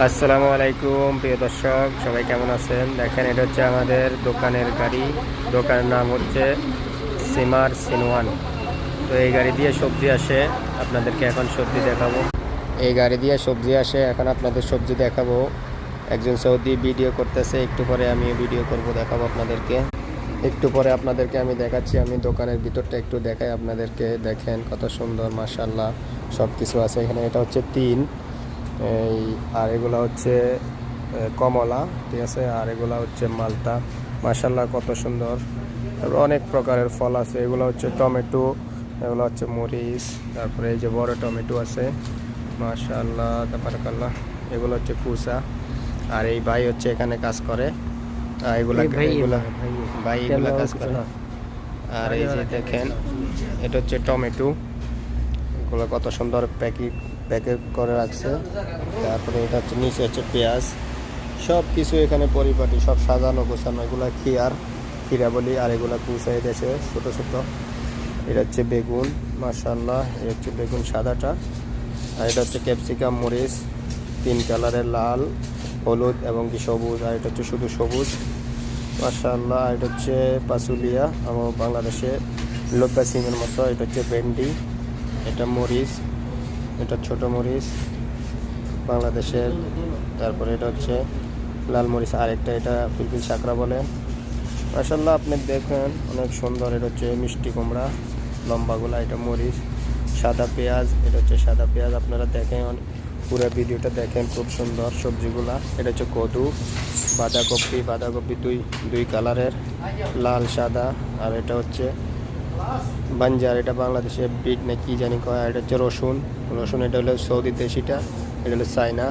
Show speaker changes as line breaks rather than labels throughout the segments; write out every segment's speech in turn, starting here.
আসসালামু আলাইকুম, প্রিয় দর্শক, সবাই কেমন আছেন? দেখেন, এটা হচ্ছে আমাদের দোকানের গাড়ি। দোকানের নাম হচ্ছে সিমার সিনওয়ান। তো এই গাড়ি দিয়ে সবজি আসে, আপনাদেরকে এখন সবজি দেখাবো। এই গাড়ি দিয়ে সবজি আসে, এখন আপনাদের সবজি দেখাবো। একজন সৌদি ভিডিও করতেছে, একটু পরে আমি ভিডিও করব, দেখাবো আপনাদেরকে। একটু পরে আপনাদেরকে আমি দেখাচ্ছি, আমি দোকানের ভিতরটা একটু দেখাই আপনাদেরকে। দেখেন, কত সুন্দর মাসাল্লাহ সব কিছু আছে এখানে। এটা হচ্ছে তিন। এই আর এগুলো হচ্ছে কমলা ঠিক আছে? আর এগুলো হচ্ছে মালটা। মাসাল্লাহ কত সুন্দর। তারপর অনেক প্রকারের ফল আছে। এগুলো হচ্ছে টমেটো এগুলো হচ্ছে মরিচ তারপরে এই যে বড় টমেটো আছে। মাশাল্লাহ তারপরে এগুলো হচ্ছে কুসা। আর এই ভাই হচ্ছে এখানে কাজ করে। আর এগুলা
ভাই
এগুলা কাজ করে। আর এই যে দেখেন এটা হচ্ছে টমেটো। এগুলো কত সুন্দর প্যাকেট প্যাকেট করে রাখছে তারপরে এটা হচ্ছে, নিচে হচ্ছে পেঁয়াজ। সব কিছু এখানে পরিপাটি, সব সাজানো গোছানো, এগুলো খিয়ার খিরা বলি, আর এগুলো কুচাই দেশে, ছোটো ছোটো। এটা হচ্ছে বেগুন মাশাল্লাহ এটা হচ্ছে বেগুন সাদাটা। আর এটা হচ্ছে ক্যাপসিকাম মরিচ, তিন কালারের লাল, হলুদ এবং কি সবুজ, আর এটা হচ্ছে শুধু সবুজ। মাশাল্লাহ আর এটা হচ্ছে পাসুলিয়া আমার বাংলাদেশে লোকা সিমের মতো, এটা হচ্ছে ভেন্ডি, এটা মরিচ। এটা ছোট মরিচ, বাংলাদেশের, তারপরে এটা হচ্ছে লাল মরিচ, আরেকটা এটা পিলপিল শাকরা বলে। মাশাল্লাহ আপনি দেখেন অনেক সুন্দর, এটা হচ্ছে মিষ্টি কুমড়া লম্বাগুলা এটা মরিচ, সাদা পেঁয়াজ, এটা হচ্ছে সাদা পেঁয়াজ, আপনারা দেখেন, পুরো ভিডিওটা দেখেন, খুব সুন্দর সবজিগুলা। এটা হচ্ছে কদু, বাঁধাকপি বাঁধাকপি দুই দুই কালারের, লাল, সাদা, আর এটা হচ্ছে বাঞ্জার, এটা বাংলাদেশে বিট না কি জানি কয় এটা হচ্ছে রসুন। রসুন এটা হলো সৌদি দেশিটা এটা হলো চাইনা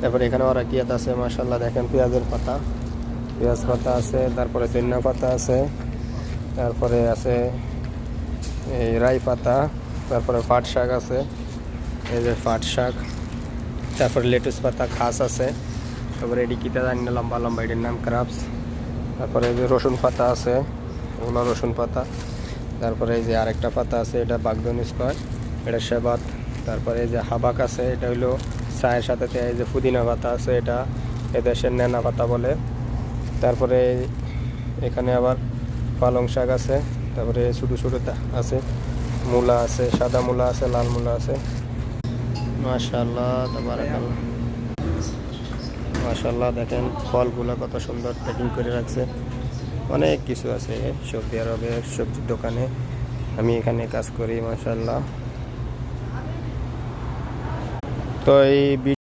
তারপরে এখানে অরাকিয়াত আছে মাসাল্লাহ দেখেন, পেঁয়াজের পাতা। পেঁয়াজ পাতা আছে, তারপরে ধনিয়া পাতা আছে, তারপরে আছে এই রাই পাতা, তারপরে পাট শাক আছে, এই যে পাট শাক। তারপরে লেটুস পাতা, খাস আছে। তারপরে এটি কিতা জানি না, লম্বা লম্বা, এটির নাম ক্রাপস তারপরে এই যে রসুন পাতা আছে ওগুলো রসুন পাতা। তারপরে এই যে আরেকটা পাতা আছে, এটা বাগদনিস কয় এটা সেবাত তারপরে এই যে হাবাক আছে, এটা হলো চায়ের সাথে এই যে পুদিনা পাতা আছে, এটা এদেশের নেনা পাতা বলে। তারপরে এখানে আবার পালং শাক আছে, তারপরে ছোটো ছোটো আছে, মূলা আছে, সাদা মূলা আছে, লাল মূলা আছে। মাশাল্লাহ তারপরে মাশাল্লাহ দেখেন ফলগুলো কত সুন্দর প্যাকিং করে রাখছে। অনেক কিছু আছে সৌদি আরবের সবজির দোকানে। আমি এখানে কাজ করি মাসাল্লাহ তো এই